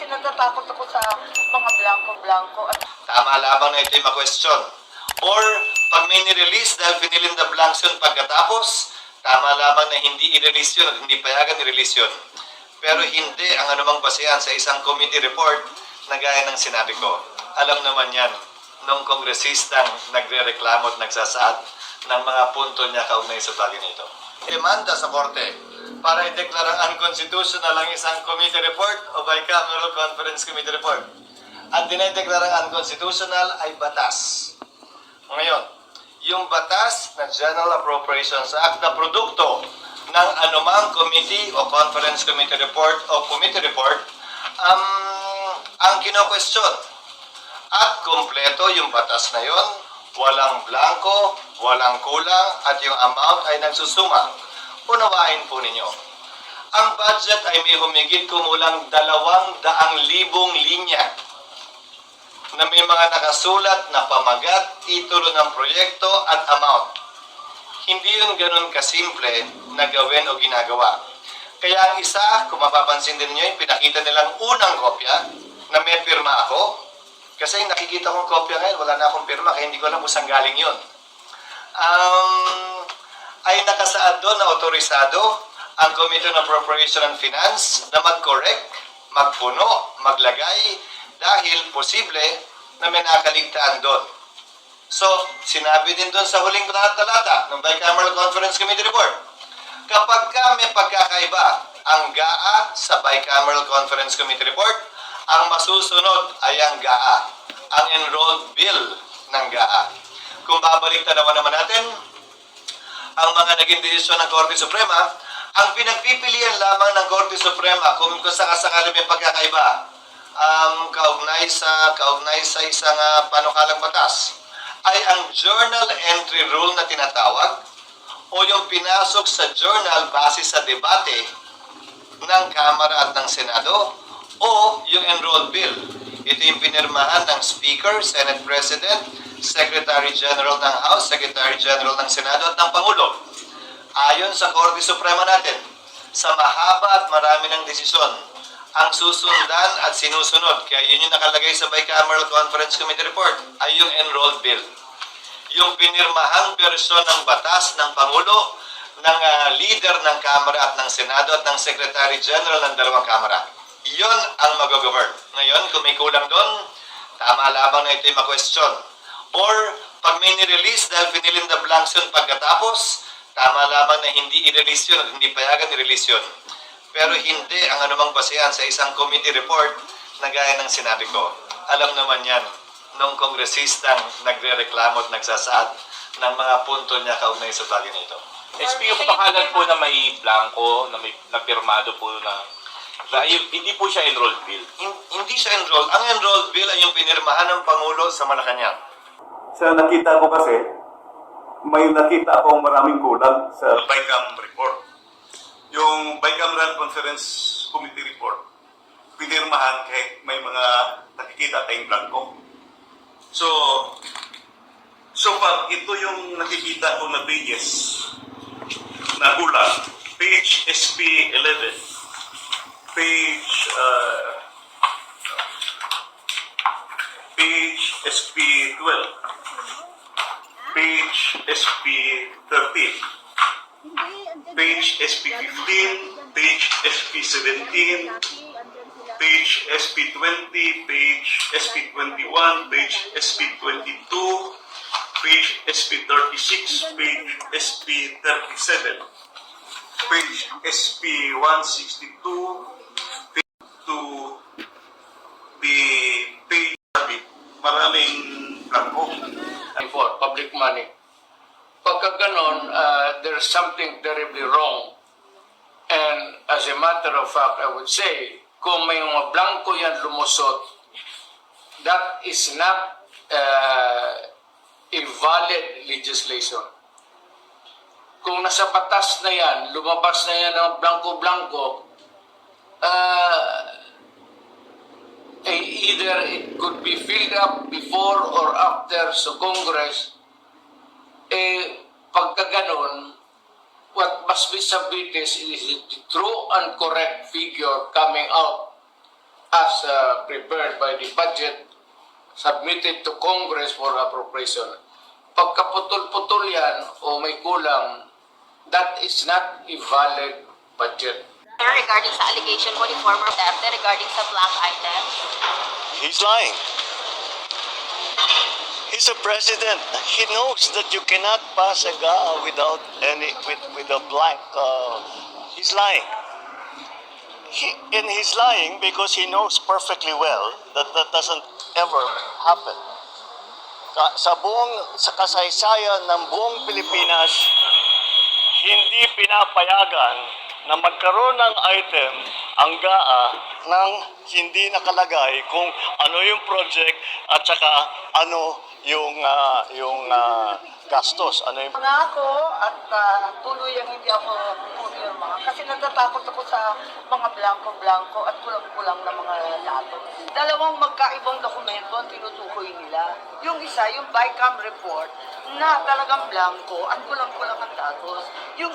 kasi natatakot ako sa mga blanco-blanco. At Tama lamang na ito'y ma-question. Or, pag may nirelease dahil fill in the blanks yun pagkatapos, tama lamang na hindi i-release yun at hindi payagan i-release yun. Pero hindi ang anumang basehan sa isang committee report na gaya ng sinabi ko. Alam naman yan nung kongresistang nagre-reklamo at nagsasaad ng mga punto niya kaugnay sa bagay na ito. Demanda sa korte para ideklarang unconstitutional ang isang committee report o bicameral conference committee report. At dinedeklarang unconstitutional ay batas. Ngayon, yung batas na General Appropriations Act na produkto ng anumang committee o conference committee report o committee report um, ang kino-question. At kompleto yung batas na yon, walang blanco, walang kulang, at yung amount ay nagsusuma. Unawain po ninyo. Ang budget ay may humigit kumulang dalawang daang libong linya na may mga nakasulat na pamagat, titulo ng proyekto at amount. Hindi yun ganun kasimple na gawin o ginagawa. Kaya ang isa, kung mapapansin din nyo, pinakita nilang unang kopya na may pirma ako. Kasi nakikita kong kopya ngayon, wala na akong pirma, kaya hindi ko alam kung saan galing yun. Um, ay nakasaad doon na otorisado ang Committee on Appropriation and Finance na mag-correct, magpuno, maglagay dahil posible na may nakaligtaan doon. So, sinabi din doon sa huling talata ng Bicameral Conference Committee Report, kapag ka may pagkakaiba ang GAA sa Bicameral Conference Committee Report, ang masusunod ay ang GAA, ang enrolled bill ng GAA. Kung babalik naman naman natin, ang mga naging desisyon ng Korte Suprema, ang pinagpipilian lamang ng Korte Suprema kung, kung sakasakali may pagkakaiba, um, kaugnay sa kaugnay sa isang uh, panukalang batas ay ang journal entry rule na tinatawag o yung pinasok sa journal base sa debate ng Kamara at ng Senado o yung enrolled bill. Ito yung pinirmahan ng Speaker, Senate President, Secretary General ng House, Secretary General ng Senado at ng Pangulo. Ayon sa Korte Suprema natin, sa mahaba at marami ng desisyon, ang susundan at sinusunod, kaya yun yung nakalagay sa Bicameral Conference Committee Report, ay yung enrolled bill. Yung pinirmahang bersyon ng batas ng Pangulo, ng ah, leader ng Kamara at ng Senado at ng Secretary General ng dalawang Kamara. Iyon ang mag-govern. Ngayon, kung may kulang doon, tama lamang na ito'y ma-question. Or, pag may nirelease dahil in the blanks yun pagkatapos, tama lamang na hindi i-release yun hindi payagan i-release yun. Pero hindi ang anumang basehan sa isang committee report na gaya ng sinabi ko. Alam naman yan nung kongresistang nagre-reklamo at nagsasaad ng mga punto niya kaugnay sa bagay na ito. SP yung pakalan po na may blanco, na may napirmado po na, yung- hindi po siya enrolled bill. Hin- hindi siya enrolled. Ang enrolled bill ay yung pinirmahan ng Pangulo sa Malacanang. Sa nakita ko kasi, may nakita akong maraming kulang sa BICAM report. Yung Bicameral Conference Committee report, pinirmahan kahit may mga nakikita tayong blanco. So, so far, ito yung nakikita ko na pages na kulang. Page SP 11, page uh, page SP 12, page SP 13, page SP 15, page SP 17, page SP 20, page SP 21, page SP 22, page SP 36, page SP 37, page SP 162, page to the page maraming blanco. for public money. Pagka ganon, there's something terribly wrong. And as a matter of fact, I would say, kung may mga blanco yan lumusot, that is not uh, a valid legislation. Kung nasa batas na yan, lumabas na yan ng blanco-blanco, uh, eh, either it could be filled up before or after sa Congress, eh, pagka ganon, what must be submitted is the true and correct figure coming out as uh, prepared by the budget submitted to Congress for appropriation. Pagkaputol-putol yan o may kulang, that is not a valid budget. regarding sa allegation po ni former Duterte regarding sa black item. He's lying. He's a president. He knows that you cannot pass a GAA without any with with a blank. Uh, he's lying. He, and he's lying because he knows perfectly well that that doesn't ever happen. Ka- sa buong sa kasaysayan ng buong Pilipinas, hindi pinapayagan na magkaroon ng item ang GAA nang hindi nakalagay kung ano yung project at saka ano yung ah, yung ah, gastos, ano yung Mga ako at uh, tuloy ang hindi ako pupirma kasi natatakot ako sa mga blanco-blanco at kulang-kulang na mga datos. Dalawang magkaibang dokumento ang tinutukoy nila. Yung isa, yung BICAM report na talagang blanco at kulang-kulang ang datos. Yung